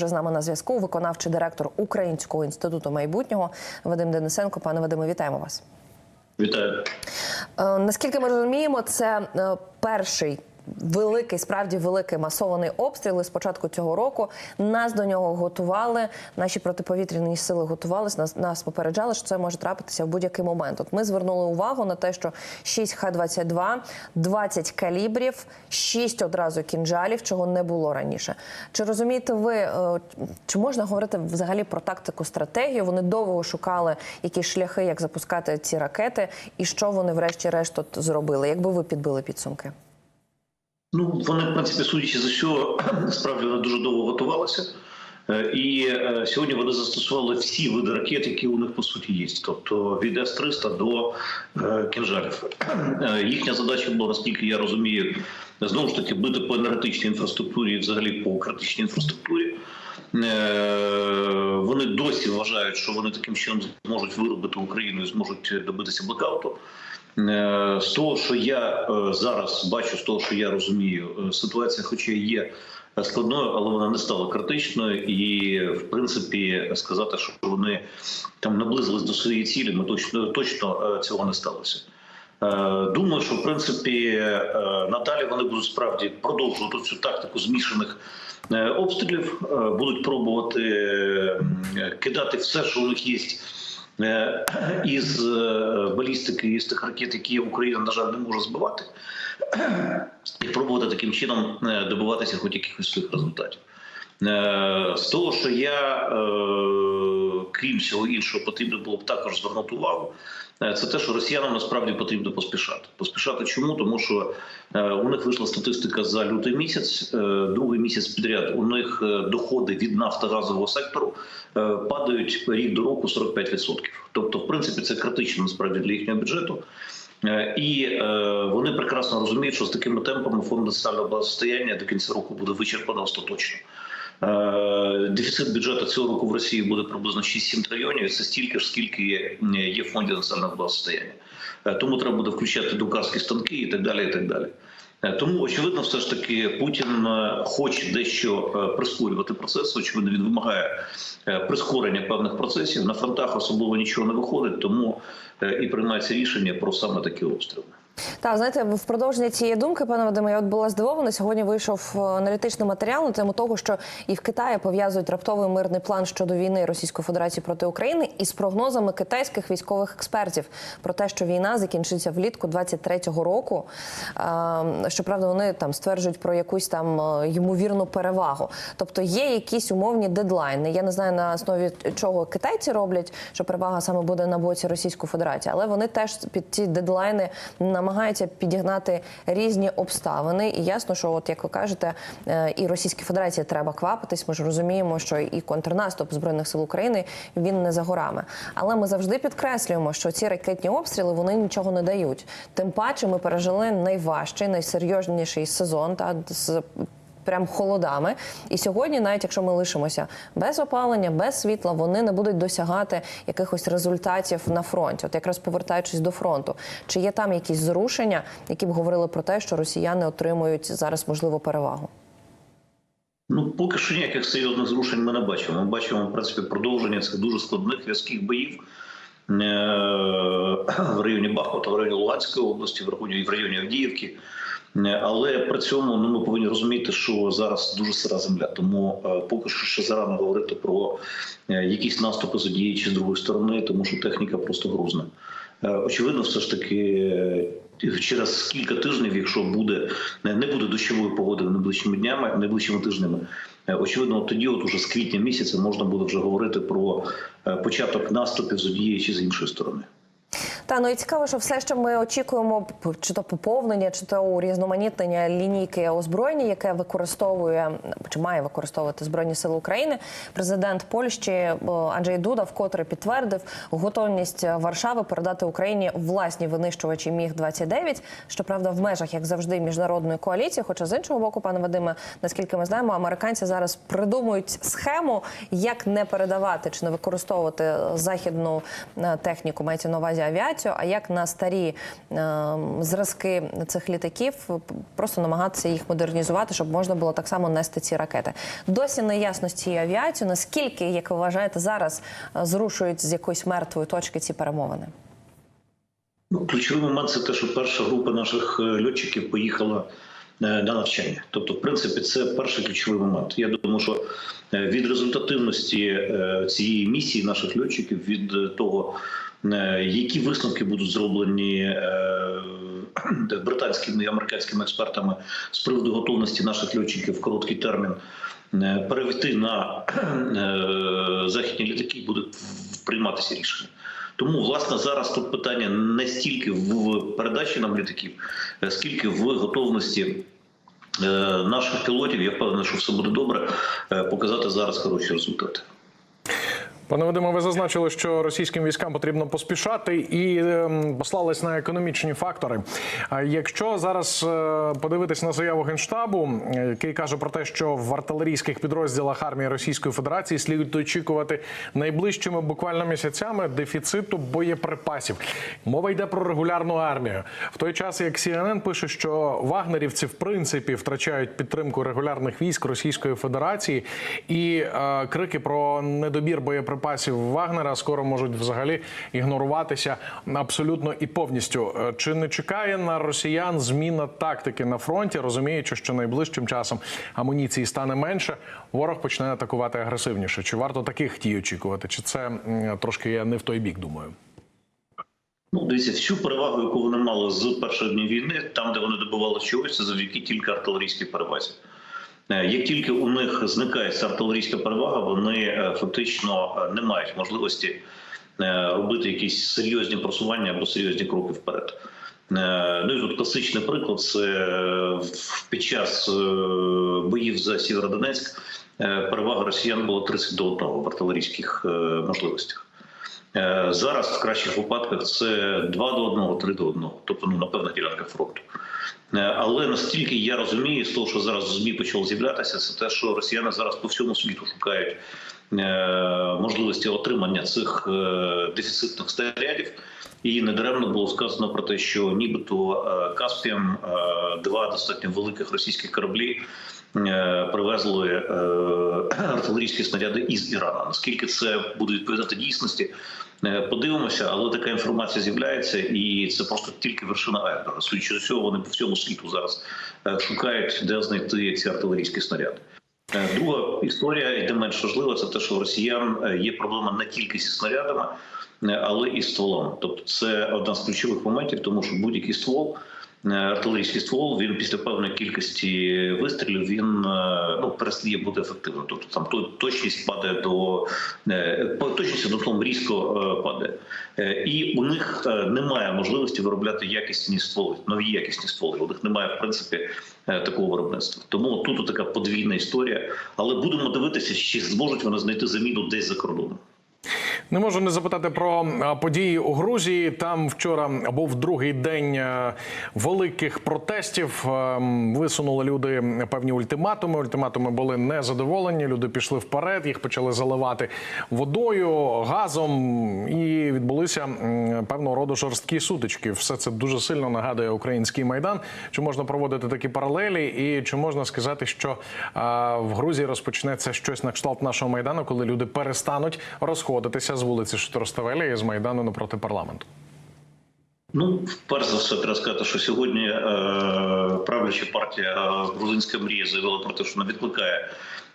Вже з нами на зв'язку виконавчий директор Українського інституту майбутнього Вадим Денисенко. Пане Вадиме, вітаємо вас. Вітаю. Е, Наскільки ми розуміємо, це е, перший великий, справді великий масований обстріл з початку цього року. Нас до нього готували. Наші протиповітряні сили готувалися. Нас, нас попереджали, що це може трапитися в будь-який момент. От ми звернули увагу на те, що 6 Х-22, 20 калібрів, 6 одразу кінжалів, чого не було раніше. Чи розумієте ви, е, чи можна говорити взагалі про тактику стратегію? Вони довго шукали якісь шляхи, як запускати ці ракети, і що вони, врешті-решт, зробили? Якби ви підбили підсумки? Ну вони, в принципі, судячи з усього, справді вони дуже довго готувалися. Е, І е, сьогодні вони застосували всі види ракет, які у них по суті є. Тобто від С-300 до е, кінжалів. Їхня задача була, наскільки я розумію, знову ж таки бити по енергетичній інфраструктурі і взагалі по критичній інфраструктурі. Вони досі вважають, що вони таким чином зможуть виробити Україну і зможуть добитися блекауту. Е, З того, що я е, зараз бачу, з того, що я розумію, е, ситуація, хоча і є складною, але вона не стала критичною, і в принципі сказати, що вони там наблизились до своєї цілі, ми точно точно цього не сталося. Думаю, що в принципі надалі вони будуть справді продовжувати цю тактику змішаних обстрілів, будуть пробувати кидати все, що у них є із е, балістики, із тих ракет, які Україна, на жаль, не може збивати, і пробувати таким чином е, добиватися хоч якихось своїх результатів. Е, З того, що я, е, крім всього іншого, потрібно було б також звернути увагу, е, це те, що росіянам насправді потрібно поспішати. Поспішати чому? Тому що е, у них вийшла статистика за лютий місяць, е, другий місяць підряд. У них е, доходи від нафтогазового сектору е, падають рік до року 45%. Тобто, в принципі, це критично насправді для їхнього бюджету. Е, І е, вони прекрасно розуміють, що з такими темпами фонд національного благосостояння до кінця року буде вичерпано остаточно. Е, Дефіцит бюджету цього року в Росії буде приблизно 6-7 трильйонів. Це стільки ж, скільки є, в фонді національного благосостояння. Е, Тому треба буде включати друкарські станки і так далі. І так далі. Е, Тому очевидно, все ж таки Путін хоче дещо прискорювати процес. Очевидно, він вимагає прискорення певних процесів. На фронтах особливо нічого не виходить, тому і приймається рішення про саме такі обстріли. Так, знаєте, в продовження цієї думки, пане Вадиме, я от була здивована. Сьогодні вийшов е, аналітичний матеріал на тему того, що і в Китаї пов'язують раптовий мирний план щодо війни Російської Федерації проти України із прогнозами китайських військових експертів про те, що війна закінчиться влітку 23-го року. Е, Щоправда, вони там стверджують про якусь там е, ймовірну перевагу. Тобто є якісь умовні дедлайни. Я не знаю на основі чого китайці роблять, що перевага саме буде на боці Російської Федерації, але вони теж під ці дедлайни намагаються підігнати різні обставини. І ясно, що, от як ви кажете, е, і Російській Федерації треба квапитись. Ми ж розуміємо, що і контрнаступ збройних сил України він не за горами. Але ми завжди підкреслюємо, що ці ракетні обстріли вони нічого не дають. Тим паче, ми пережили найважчий, найсерйозніший сезон та з прям холодами. І сьогодні, навіть якщо ми лишимося без опалення, без світла, вони не будуть досягати якихось результатів на фронті. От якраз повертаючись до фронту, чи є там якісь зрушення, які б говорили про те, що росіяни отримують зараз можливо перевагу? Ну, поки що ніяких серйозних зрушень ми не бачимо. Ми бачимо в принципі продовження цих дуже складних в'язких боїв е, в районі Бахмута, в районі Луганської області, в районі в районі Авдіївки. Е, Але при цьому ну, ми повинні розуміти, що зараз дуже сира земля. Тому е, поки що ще зарано говорити про е, якісь наступи з однієї чи з другої сторони, тому що техніка просто грузна. Очевидно, все ж таки через кілька тижнів, якщо буде не буде дощової погоди найближчими днями, найближчими тижнями. Очевидно, от тоді, от уже з квітня місяця, можна буде вже говорити про початок наступів з однієї чи з іншої сторони. Та ну і цікаво, що все, що ми очікуємо, чи то поповнення, чи то урізноманітнення лінійки озброєння, яке використовує чи має використовувати збройні сили України. Президент Польщі е, Анджей Дуда вкотре підтвердив готовність Варшави передати Україні власні винищувачі Міг 29 Щоправда, в межах, як завжди, міжнародної коаліції. Хоча з іншого боку, пане Вадиме, наскільки ми знаємо, американці зараз придумують схему, як не передавати чи не використовувати західну е, техніку, мається на увазі авіацію авіацію, а як на старі е, зразки цих літаків просто намагатися їх модернізувати, щоб можна було так само нести ці ракети. Досі не ясно з цією авіацією. Наскільки, як ви вважаєте, зараз е, зрушують з якоїсь мертвої точки ці перемовини? Ну, ключовий момент це те, що перша група наших е, льотчиків поїхала е, на навчання. Тобто, в принципі, це перший ключовий момент. Я думаю, що від результативності цієї місії наших льотчиків, від того, які висновки будуть зроблені е, британськими і американськими експертами з приводу готовності наших льотчиків в короткий термін е, перейти на е, західні літаки, буде прийматися рішення. Тому, власне, зараз тут питання не стільки в передачі нам літаків, е, скільки в готовності е, наших пілотів. Я впевнений, що все буде добре. е, Показати зараз хороші результати. Пане Вадиме, ви зазначили, що російським військам потрібно поспішати і ем, послались на економічні фактори. Якщо зараз е, подивитись на заяву генштабу, який каже про те, що в артилерійських підрозділах армії Російської Федерації слід очікувати найближчими буквально місяцями дефіциту боєприпасів. Мова йде про регулярну армію. В той час, як CNN пише, що вагнерівці в принципі втрачають підтримку регулярних військ Російської Федерації, і е, крики про недобір боєприпасів Вагнера скоро можуть взагалі ігноруватися абсолютно і повністю. Е, Чи не чекає на росіян зміна тактики на фронті, розуміючи, що найближчим часом амуніції стане менше, ворог почне атакувати агресивніше? Чи варто таких дій очікувати? Чи це трошки я не в той бік думаю? Ну, дивіться, всю перевагу, яку вони мали з перших днів війни, там, де вони добивали чогось, це завдяки тільки артилерійській перевазі. Е, Як тільки у них зникає артилерійська перевага, вони е, фактично е, не мають можливості робити якісь серйозні просування або серйозні кроки вперед. Ну і тут класичний приклад це під час боїв за Сєвєродонецьк перевага росіян була 30 до 1 в артилерійських можливостях. Е, Зараз в кращих випадках це 2 до 1, 3 до 1, тобто ну, на певних ділянках фронту. Е, Але наскільки я розумію, з того, що зараз ЗМІ почало з'являтися, це те, що росіяни зараз по всьому світу шукають е, можливості отримання цих дефіцитних снарядів. І недаремно було сказано про те, що нібито Каспієм два достатньо великих російських кораблі привезли артилерійські снаряди із Ірану. Наскільки це буде відповідати дійсності, подивимося, але така інформація з'являється, і це просто тільки вершина айсберга. Судячи з цього, вони по всьому світу зараз е, шукають, де знайти ці артилерійські снаряди. Е, Друга історія, і не менш важлива, це те, що у росіян е, є проблема не тільки зі снарядами, е, але і з стволами. Тобто, це одна з ключових моментів, тому що будь-який ствол, е, артилерійський ствол, він після певної кількості вистрілів він е, ну перестає бути ефективним. Тобто там точність падає до е, точність одним словом різко е, падає, Е, і у них е, немає можливості виробляти якісні стволи, нові якісні стволи. У них немає в принципі е, такого виробництва. Тому тут така подвійна історія. Але будемо дивитися, чи зможуть вони знайти заміну десь за кордоном. Не можу не запитати про події у Грузії. Там вчора був другий день е, великих протестів. Ем, Висунули люди певні ультиматуми. Ультиматуми були незадоволені. Люди пішли вперед, їх почали заливати водою, газом, і відбулися певного роду жорсткі сутички. Все це дуже сильно нагадує український майдан. Чи можна проводити такі паралелі? І чи можна сказати, що в Грузії розпочнеться щось на кшталт нашого майдану, коли люди перестануть розходитися з вулиці Штороставеля і з майдану напроти парламенту? Ну, перш за все, треба сказати, що сьогодні е, правляча партія е, Грузинська мрія заявила про те, що вона відкликає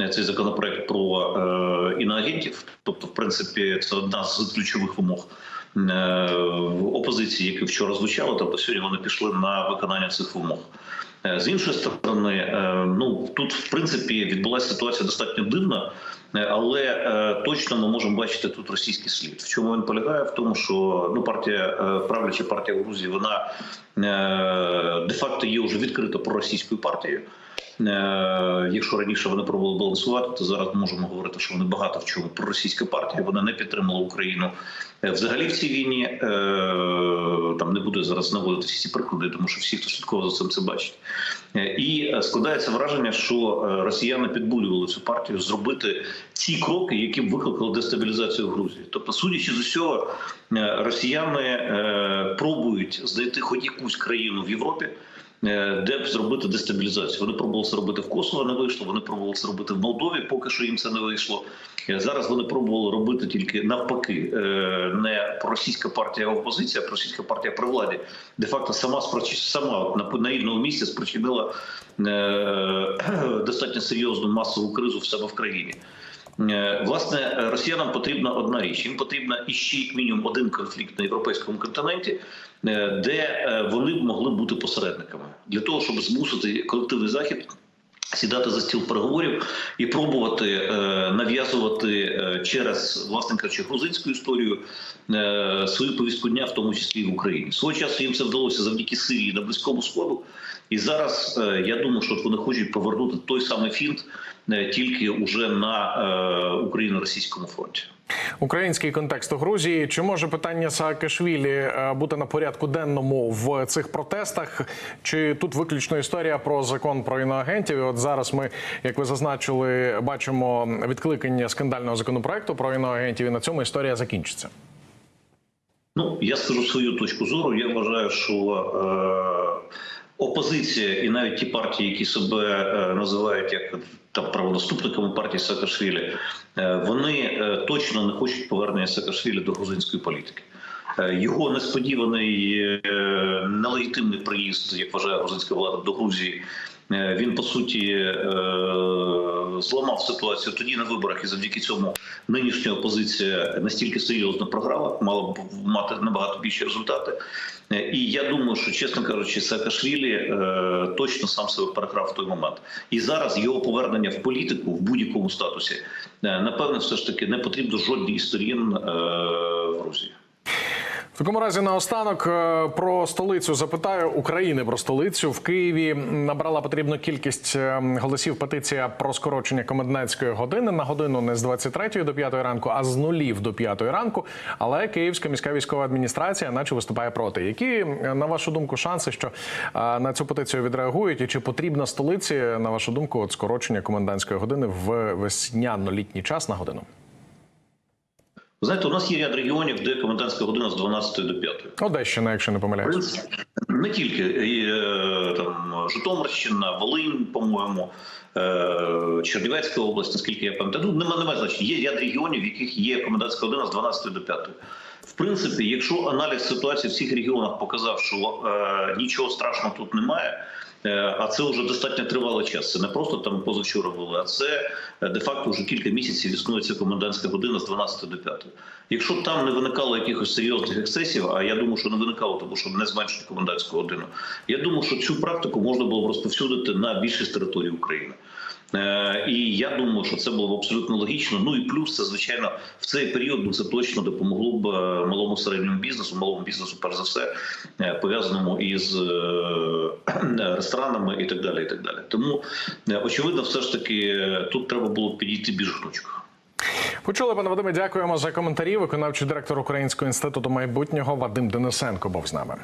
е, цей законопроект про е, іноагентів. Тобто, в принципі, це одна з ключових вимог е, опозиції, які вчора звучали. Тобто сьогодні вони пішли на виконання цих вимог. Е, З іншої сторони, е, ну тут в принципі відбулася ситуація достатньо дивна, е, але точно ми можемо бачити тут російський слід. В чому він полягає? В тому, що ну партія правляча партія Грузії, вона е, де-факто є вже відкрито проросійською партією. Е, Якщо раніше вони пробували балансувати, то зараз можемо говорити, що вони багато в чому проросійська партія. Вона не підтримала Україну Е, взагалі в цій війні. Е, Там не буду зараз наводити ці приклади, тому що всі, хто слідкував за цим, це бачить. І складається враження, що росіяни підбурювали цю партію зробити ці кроки, які б викликали дестабілізацію в Грузії. Тобто, судячи з усього, росіяни пробують знайти хоч якусь країну в Європі. Е, Де б зробити дестабілізацію? Вони пробували це робити в Косово, не вийшло. Вони пробували це робити в Молдові, поки що їм це не вийшло. Е, Зараз вони пробували робити тільки навпаки, е, не російська партія опозиція, а російська партія при владі, де факто сама спроч... сама на, рівному місці спричинила достатньо серйозну масову кризу в себе в країні. Е, Власне, росіянам потрібна одна річ. Їм потрібна іще як мінімум один конфлікт на європейському континенті, е, де е, вони б могли бути посередниками для того, щоб змусити колективний захід. Сідати за стіл переговорів і пробувати е, нав'язувати е, через власне кажучи, грузинську історію е, свою повістку дня, в тому числі і в Україні. Свого часу їм це вдалося завдяки Сирії на близькому сходу. І зараз е, я думаю, що вони хочуть повернути той самий фінт е, тільки уже на е, україно-російському фронті. Український контекст у Грузії. Чи може питання Саакашвілі бути на порядку денному в цих протестах? Чи тут виключно історія про закон про іноагентів? І от зараз ми, як ви зазначили, бачимо відкликання скандального законопроекту про іноагентів, і на цьому історія закінчиться. Ну я скажу свою точку зору. Я вважаю, що е, опозиція і навіть ті партії, які себе е, називають як там правонаступниками партії Саакашвілі, е, вони е, точно не хочуть повернення Саакашвілі до грузинської політики. Його несподіваний нелегітимний приїзд, як вважає грузинська влада, до Грузії. Е, Він по суті е, зламав ситуацію тоді на виборах, і завдяки цьому нинішня опозиція настільки серйозно програла, мала б мати набагато більші результати. Е, І я думаю, що чесно кажучи, Саакашвілі точно сам себе переграв в той момент. І зараз його повернення в політику в будь-якому статусі напевне, все ж таки не потрібно жодній сторін в Грузії. В такому разі наостанок е, про столицю запитаю України про столицю в Києві набрала потрібну кількість е, голосів петиція про скорочення комендантської години на годину не з 23 до 5 ранку, а з нулів до 5 ранку. Але Київська міська військова адміністрація, наче виступає проти. Які е, на вашу думку шанси, що на цю петицію відреагують, і чи потрібна столиці на вашу думку от скорочення комендантської години в весняно-літній час на годину? Знаєте, у нас є ряд регіонів, де комендантська година з 12 до 5. Одещина, якщо не помиляюсь. не тільки і, е, там Житомирщина, Волинь, по-моєму, е, Чернівецька область, наскільки я пам'ятаю. Ну, немає, немає значення. Є ряд регіонів, в яких є комендантська година з 12 до 5. В принципі, якщо аналіз ситуації в всіх регіонах показав, що е, нічого страшного тут немає. Е, А це вже достатньо тривалий час. Це не просто там позавчора було, а це е, де-факто вже кілька місяців існується комендантська година з 12 до 5. Якщо там не виникало якихось серйозних ексцесів, а я думаю, що не виникало, тому що не зменшити комендантську годину. Я думаю, що цю практику можна було б розповсюдити на більшість території України. Е, І я думаю, що це було б абсолютно логічно. Ну і плюс це звичайно в цей період би це точно допомогло б е, малому середньому бізнесу, малому бізнесу, перш за все, е, пов'язаному із ресторанами і так далі. І так далі. Тому очевидно, все ж таки тут треба було підійти більш гнучко. Почули, пане Вадиме, дякуємо за коментарі. Виконавчий директор Українського інституту майбутнього Вадим Денисенко був з нами.